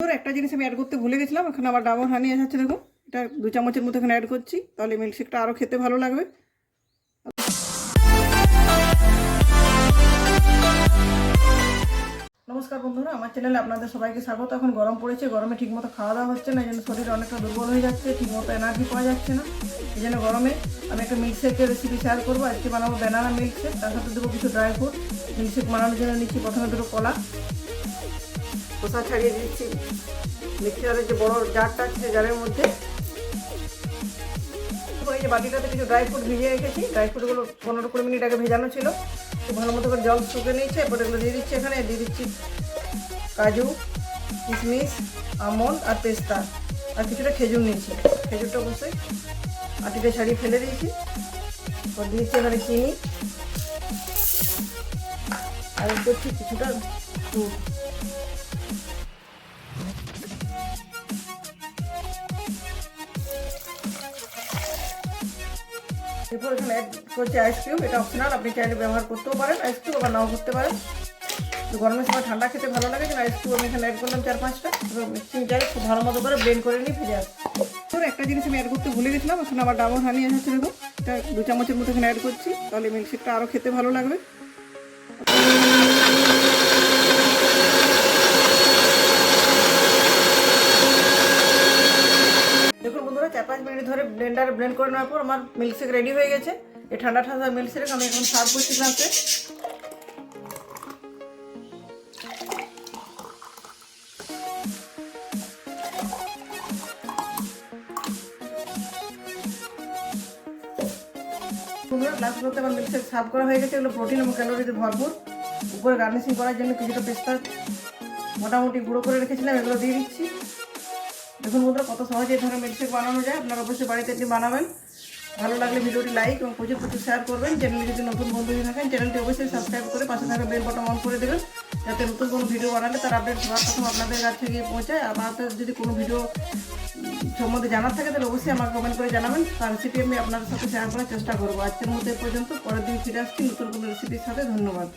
তোর একটা জিনিস আমি অ্যাড করতে ভুলে গেছিলাম এখন আবার ডাবর হানি আসাচ্ছে দেখুন এটা দু চামচের মতো এখানে অ্যাড করছি, তাহলে মিল্কশেকটা আরও খেতে ভালো লাগবে। নমস্কার বন্ধুরা, আমার চ্যানেলে আপনাদের সবাইকে স্বাগত। এখন গরম পড়েছে, গরমে ঠিকমতো খাওয়া দাওয়া হচ্ছে না, এই জন্য শরীর অনেকটা দুর্বল হয়ে যাচ্ছে, ঠিকমতো এনার্জি পাওয়া যাচ্ছে না। এই জন্য গরমে আমি একটা মিল্কশেকের রেসিপি শেয়ার করব। আজকে বানাবো ব্যানানা মিল্কশেক তার সাথে দেবো কিছু ড্রাই ফ্রুট মিল্কশেক বানানোর জন্য নিচ্ছি প্রথমে দুটো কলা। খোসা ছাড়িয়ে দিচ্ছি। মিক্সারের যে বড় জারটা আছে জারের মধ্যে। এই যে বাটিটাতে কিছু ড্রাই ফ্রুট ভিজিয়ে রেখেছি। ড্রাই ফ্রুটগুলো পনেরো কুড়ি মিনিট আগে ভেজানো ছিল। খুব ভালো মতো করে জল শুকে নিয়েছে। এরপর এগুলো দিয়ে দিচ্ছি এখানে। দিয়ে দিচ্ছি কাজু, কিশমিশ, আমন্ড আর পেস্তা। আর কিছুটা খেজুর নিয়েছি। খেজুরটা অবশ্যই আটিতে ছাড়িয়ে ফেলে দিয়েছি। এরপর দিয়েছি এখানে চিনি। আর করছি কিছুটা দুধ এরপর এখানে অ্যাড করছি আইসক্রিম এটা অপশনাল আপনি চাইলে ব্যবহার করতেও পারেন। আইসক্রিম আবার নাও করতে পারেন। গরমের সময় ঠান্ডা খেতে ভালো লাগে যেন আইসক্রিম আমি এখানে অ্যাড করলাম চার পাঁচটা। এবার মিক্সিং জারে খুব ভালো মতো করে ব্লেন্ড করে নিয়ে ফিরে আসব। একটা জিনিস আমি অ্যাড করতে ভুলে গেছিলাম, এখন আবার ডাবর হানি এসেছে দেখো। এটা দু চামচের মতো এখানে অ্যাড করছি, তাহলে মিল্কশেকটা আরও খেতে ভালো লাগবে দেখুন বন্ধুরা চার পাঁচ মিনিট ধরে ব্লেন্ডারে ব্লেন্ড করে নেওয়ার পর আমার মিল্কশেক রেডি হয়ে গেছে। এই ঠান্ডা ঠান্ডা মিল্কশেক আমি এখন সার্ভ করছি গ্লাসে গ্লাসগুলোতে আমার মিল্কশেক সার্ভ করা হয়ে গেছে, এগুলো প্রোটিন এবং ক্যালোরিতে ভরপুর। উপরে গার্নিশিং করার জন্য কিছুটা পেস্তা মোটামুটি গুঁড়ো করে রেখেছিলাম, এগুলো দিয়ে দিচ্ছি। দেখুন বন্ধুরা, কত সহজে এই ধরনের মিল্কশেক বানানো যায়। আপনারা অবশ্যই বাড়িতে একদিন বানাবেন। ভালো লাগলে ভিডিওটি লাইক এবং প্রচুর প্রচুর শেয়ার করবেন। চ্যানেলে যদি নতুন বন্ধু হয়ে থাকেন চ্যানেলটি অবশ্যই সাবস্ক্রাইব করে পাশে থাকা বেল বাটন অন করে দেবেন। যাতে নতুন কোনো ভিডিও বানালে তার আপডেট সবার প্রথম আপনাদের কাছে গিয়ে পৌঁছায়। আপনাদের যদি কোনো ভিডিও সম্বন্ধে জানার থাকে, তাহলে অবশ্যই আমাকে কমেন্ট করে জানাবেন। তার রেসিপি আমি আপনাদের সাথে শেয়ার করার চেষ্টা করব। আজকের মধ্যে পর্যন্ত। পরের দিন ফিরে আসছি নতুন কোনো রেসিপির সাথে। ধন্যবাদ।